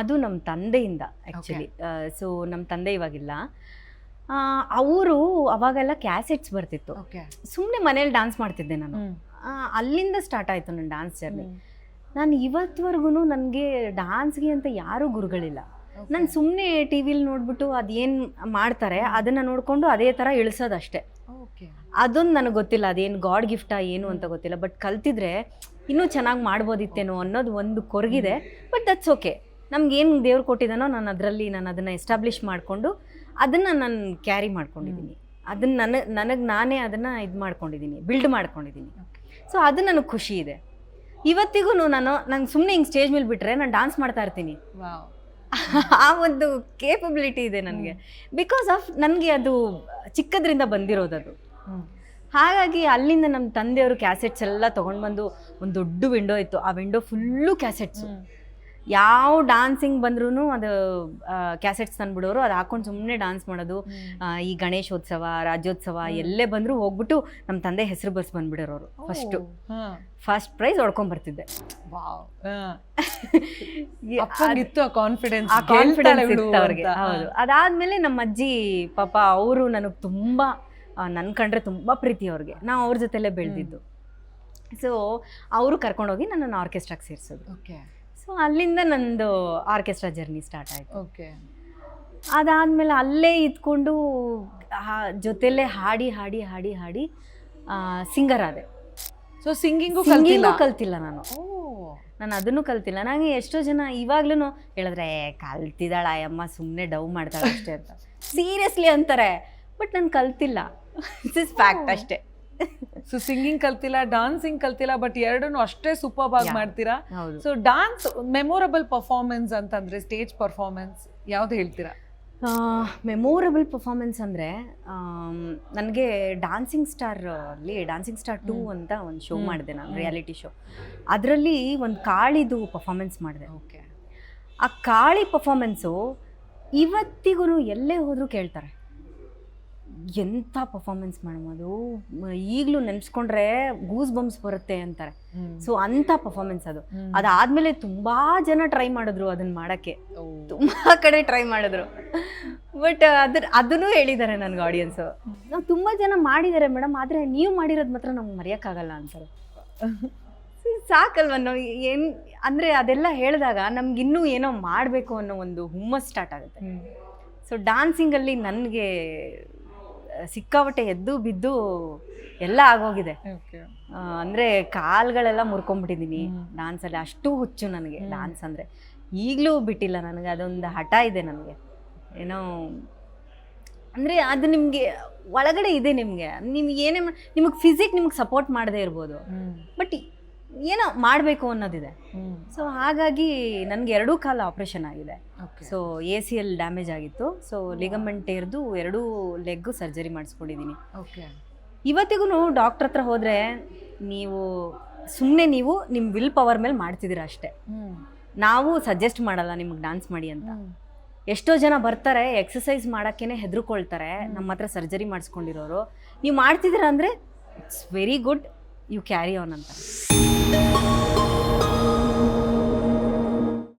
ಅದು ನಮ್ಮ ತಂದೆಯಿಂದ ಆ್ಯಕ್ಚುಲಿ ಸೊ ನಮ್ಮ ತಂದೆ ಇವಾಗಿಲ್ಲ. ಅವರು ಅವಾಗೆಲ್ಲ ಕ್ಯಾಸೆಟ್ಸ್ ಬರ್ತಿತ್ತು. ಸುಮ್ಮನೆ ಮನೇಲಿ ಡ್ಯಾನ್ಸ್ ಮಾಡ್ತಿದ್ದೆ ನಾನು. ಅಲ್ಲಿಂದ ಸ್ಟಾರ್ಟ್ ಆಯಿತು ನನ್ನ ಡ್ಯಾನ್ಸ್ ಜರ್ನಿ ನಾನು ಇವತ್ವರೆಗೂ ನನಗೆ ಡ್ಯಾನ್ಸ್ಗೆ ಅಂತ ಯಾರೂ ಗುರುಗಳಿಲ್ಲ. ನಾನು ಸುಮ್ಮನೆ ಟಿ ವಿಲಿ ನೋಡ್ಬಿಟ್ಟು ಅದೇನು ಮಾಡ್ತಾರೆ ಅದನ್ನು ನೋಡಿಕೊಂಡು ಅದೇ ಥರ ಇಳಿಸೋದಷ್ಟೇ. ಅದೊಂದು ನನಗೆ ಗೊತ್ತಿಲ್ಲ ಅದೇನು ಗಾಡ್ ಗಿಫ್ಟಾ ಏನು ಅಂತ ಗೊತ್ತಿಲ್ಲ. ಬಟ್ ಕಲ್ತಿದ್ರೆ ಇನ್ನೂ ಚೆನ್ನಾಗಿ ಮಾಡ್ಬೋದಿತ್ತೇನೋ ಅನ್ನೋದು ಒಂದು ಕೊರಗಿದೆ. ಬಟ್ ದಟ್ಸ್ ಓಕೆ ನಮ್ಗೇನು ದೇವ್ರು ಕೊಟ್ಟಿದ್ದಾನೋ ನಾನು ಅದರಲ್ಲಿ ನಾನು ಅದನ್ನು ಎಸ್ಟಾಬ್ಲಿಷ್ ಮಾಡಿಕೊಂಡು ಅದನ್ನು ನಾನು ಕ್ಯಾರಿ ಮಾಡ್ಕೊಂಡಿದ್ದೀನಿ ಅದನ್ನು ನನಗೆ ನನಗೆ ನಾನೇ ಅದನ್ನು ಇದು ಮಾಡ್ಕೊಂಡಿದ್ದೀನಿ ಬಿಲ್ಡ್ ಮಾಡ್ಕೊಂಡಿದ್ದೀನಿ ಸೊ ಅದು ನನಗೆ ಖುಷಿ ಇದೆ. ಇವತ್ತಿಗೂ ನಾನು ನಂಗೆ ಸುಮ್ಮನೆ ಹಿಂಗೆ ಸ್ಟೇಜ್ ಮೇಲೆ ಬಿಟ್ಟರೆ ನಾನು ಡ್ಯಾನ್ಸ್ ಮಾಡ್ತಾ ಇರ್ತೀನಿ. ಆ ಒಂದು ಕೇಪಬಿಲಿಟಿ ಇದೆ ನನಗೆ. ಬಿಕಾಸ್ ಆಫ್ ನನಗೆ ಅದು ಚಿಕ್ಕದ್ರಿಂದ ಬಂದಿರೋದದು. ಹಾಗಾಗಿ ಅಲ್ಲಿಂದ ನಮ್ಮ ತಂದೆಯವರು ಕ್ಯಾಸೆಟ್ಸ್ ಎಲ್ಲ ತೊಗೊಂಡು ಬಂದು ಒಂದು ದೊಡ್ಡ ವಿಂಡೋ ಇತ್ತು. ಆ ವಿಂಡೋ ಫುಲ್ಲು ಕ್ಯಾಸೆಟ್ಸು ಯಾವ ಡಾನ್ಸಿಂಗ್ ಬಂದ್ರೂ ಅದು ಕ್ಯಾಸೆಟ್ಸ್ ತಂದ್ಬಿಡೋರು ಅದು ಹಾಕೊಂಡು ಸುಮ್ಮನೆ ಡಾನ್ಸ್ ಮಾಡೋದು. ಈ ಗಣೇಶೋತ್ಸವ ರಾಜ್ಯೋತ್ಸವ ಎಲ್ಲೇ ಬಂದರೂ ಹೋಗ್ಬಿಟ್ಟು ನಮ್ಮ ತಂದೆ ಹೆಸರು ಬಸ್ ಬಂದ್ಬಿಡೋರು ಫಸ್ಟು ಫಸ್ಟ್ ಪ್ರೈಸ್ ಆ ಕಾನ್ಫಿಡೆನ್ಸ್ ಕಾನ್ಫಿಡೆನ್ಸ್ ಇತ್ತು ಅವ್ರಿಗೆ. ಹೌದು. ಅದಾದ್ಮೇಲೆ ನಮ್ಮ ಅಜ್ಜಿ ಪಾಪ ಅವರು ನನಗೆ ತುಂಬ ನನ್ನ ಕಂಡ್ರೆ ತುಂಬ ಪ್ರೀತಿ ಅವ್ರಿಗೆ. ನಾವು ಅವ್ರ ಜೊತೆಲೇ ಬೆಳೆದಿದ್ದು. ಸೊ ಅವರು ಕರ್ಕೊಂಡೋಗಿ ನನ್ನನ್ನು ಆರ್ಕೆಸ್ಟ್ರಾಗೆ ಸೇರಿಸೋದು. ಓಕೆ ಸೊ ಅಲ್ಲಿಂದ ನಂದು ಆರ್ಕೆಸ್ಟ್ರಾ ಜರ್ನಿ ಸ್ಟಾರ್ಟ್ ಆಯಿತು. ಓಕೆ ಅದಾದಮೇಲೆ ಅಲ್ಲೇ ಇದ್ಕೊಂಡು ಜೊತೆಲೇ ಹಾಡಿ ಹಾಡಿ ಹಾಡಿ ಹಾಡಿ ಸಿಂಗರ್ ಆದೆ. ಸೊ ಸಿಂಗಿಂಗು ಸಿಂಗಿಂಗು ಕಲ್ತಿಲ್ಲ? ಕಲ್ತಿಲ್ಲ ನಾನು. ಓ. ನಾನು ಅದನ್ನು ಕಲ್ತಿಲ್ಲ. ನನಗೆ ಎಷ್ಟೋ ಜನ ಇವಾಗ್ಲೂ ಹೇಳಿದ್ರೆ "ಏ, ಕಲ್ತಿದ್ದಾಳ ಅಮ್ಮ ಸುಮ್ಮನೆ ಡವ್ ಮಾಡ್ತಾಳೆ ಅಷ್ಟೇ ಅಂತ. ಸೀರಿಯಸ್ಲಿ ಅಂತಾರೆ. ಬಟ್ ನಾನು ಕಲ್ತಿಲ್ಲ. ದಿಸ್ ಇಸ್ ಫ್ಯಾಕ್ಟ್ ಅಷ್ಟೇ. ಸೊ ಸಿಂಗಿಂಗ್ ಕಲ್ತಿಲ್ಲ ಡಾನ್ಸಿಂಗ್ ಕಲ್ತಿಲ್ಲ ಬಟ್ ಎರಡನ್ನೂ ಅಷ್ಟೇ ಸೂಪರ್ ಆಗಿ. ಮಾಡ್ತೀರಾ ಸೊ ಡಾನ್ಸ್ ಮೆಮೊರಬಲ್ ಪರ್ಫಾರ್ಮೆನ್ಸ್ ಅಂತಂದ್ರೆ ಸ್ಟೇಜ್ ಪರ್ಫಾರ್ಮೆನ್ಸ್ ಯಾವ್ದು ಹೇಳ್ತೀರಾ? ಮೆಮೊರಬಲ್ ಪರ್ಫಾರ್ಮೆನ್ಸ್ ಅಂದರೆ ನನಗೆ ಡಾನ್ಸಿಂಗ್ ಸ್ಟಾರ್ ಅಲ್ಲಿ ಡಾನ್ಸಿಂಗ್ ಸ್ಟಾರ್ ಟೂ ಅಂತ ಒಂದು ಶೋ. ಮಾಡಿದೆ ನಾನು ರಿಯಾಲಿಟಿ ಶೋ ಅದರಲ್ಲಿ ಒಂದು ಕಾಳಿದು ಪರ್ಫಾರ್ಮೆನ್ಸ್ ಮಾಡಿದೆ. ಓಕೆ ಆ ಕಾಳಿ ಪರ್ಫಾರ್ಮೆನ್ಸು ಇವತ್ತಿಗೂ ಎಲ್ಲೇ ಹೋದರೂ ಕೇಳ್ತಾರೆ. ಎಂಥ ಪರ್ಫಾರ್ಮೆನ್ಸ್ ಮೇಡಮ್ ಅದು ಈಗಲೂ ನೆನೆಸ್ಕೊಂಡ್ರೆ ಗೂಸ್ ಬಂಪ್ಸ್ ಬರುತ್ತೆ ಅಂತಾರೆ. ಸೊ ಅಂಥ ಪರ್ಫಾರ್ಮೆನ್ಸ್ ಅದು. ಅದಾದಮೇಲೆ ತುಂಬ ಜನ ಟ್ರೈ ಮಾಡಿದ್ರು ಅದನ್ನು ಮಾಡೋಕ್ಕೆ. ತುಂಬ ಕಡೆ ಟ್ರೈ ಮಾಡಿದ್ರು. ಬಟ್ ಅದ್ರ ಅದನ್ನು ಹೇಳಿದ್ದಾರೆ ನನಗೆ ಆಡಿಯನ್ಸು ನಾವು ತುಂಬ ಜನ ಮಾಡಿದ್ದಾರೆ ಮೇಡಮ್ ಆದರೆ ನೀವು ಮಾಡಿರೋದು ಮಾತ್ರ ನಮ್ಗೆ ಮರೆಯೋಕ್ಕಾಗಲ್ಲ ಅಂತಾರೆ. ಸಾಕಲ್ವ ನಾವು ಏನು ಅಂದರೆ ಅದೆಲ್ಲ ಹೇಳಿದಾಗ ನಮ್ಗಿನ್ನೂ ಏನೋ ಮಾಡಬೇಕು ಅನ್ನೋ ಒಂದು ಹುಮ್ಮಸ್ ಸ್ಟಾರ್ಟ್ ಆಗುತ್ತೆ. ಸೊ ಡಾನ್ಸಿಂಗಲ್ಲಿ ನನಗೆ ಸಿಕ್ಕಾಪಟ್ಟೆ ಎದ್ದು ಬಿದ್ದು ಎಲ್ಲ ಆಗೋಗಿದೆ. ಅಂದರೆ ಕಾಲುಗಳೆಲ್ಲ ಮುರ್ಕೊಂಡ್ಬಿಟ್ಟಿದ್ದೀನಿ ಹ್ಮ್. ಡಾನ್ಸಲ್ಲಿ ಅಷ್ಟು ಹುಚ್ಚು ನನಗೆ. ಡಾನ್ಸ್ ಅಂದರೆ. ಈಗಲೂ ಬಿಟ್ಟಿಲ್ಲ ನನಗೆ ಅದೊಂದು ಹಠ ಇದೆ ನನಗೆ. ಏನೋ ಅಂದರೆ ಅದು ನಿಮಗೆ ಒಳಗಡೆ ಇದೆ ನಿಮಗೆ. ನಿಮ್ಗೆ ಏನೇ ನಿಮಗೆ ಫಿಸಿಕ್ ನಿಮಗೆ ಸಪೋರ್ಟ್ ಮಾಡದೇ ಇರ್ಬೋದು. ಬಟ್ ಏನೋ ಮಾಡಬೇಕು ಅನ್ನೋದಿದೆ. ಸೊ ಹಾಗಾಗಿ ನನಗೆ ಎರಡೂ ಕಾಲ ಆಪ್ರೇಷನ್ ಆಗಿದೆ. So A C L damage ಆಗಿತ್ತು. ಸೊ ಲಿಗಮೆಂಟ್ ಟೇರ್ದು ಎರಡೂ ಲೆಗ್ಗು ಸರ್ಜರಿ ಮಾಡಿಸ್ಕೊಂಡಿದ್ದೀನಿ ಓಕೆ ಇವತ್ತಿಗೂ ಡಾಕ್ಟ್ರ್ ಹತ್ರ ಹೋದರೆ ನೀವು ಸುಮ್ಮನೆ ನೀವು ನಿಮ್ಮ ವಿಲ್ ಪವರ್ ಮೇಲೆ ಮಾಡ್ತಿದ್ದೀರ ಅಷ್ಟೇ. ನಾವು ಸಜೆಸ್ಟ್ ಮಾಡಲ್ಲ ನಿಮಗೆ ಡ್ಯಾನ್ಸ್ ಮಾಡಿ ಅಂತ. ಎಷ್ಟೋ ಜನ ಬರ್ತಾರೆ ಎಕ್ಸಸೈಸ್ ಮಾಡೋಕ್ಕೇ ಹೆದರ್ಕೊಳ್ತಾರೆ ನಮ್ಮ ಹತ್ರ ಸರ್ಜರಿ ಮಾಡಿಸ್ಕೊಂಡಿರೋರು. ನೀವು ಮಾಡ್ತಿದ್ದೀರ ಅಂದರೆ it's very good you carry on ಅಂತ.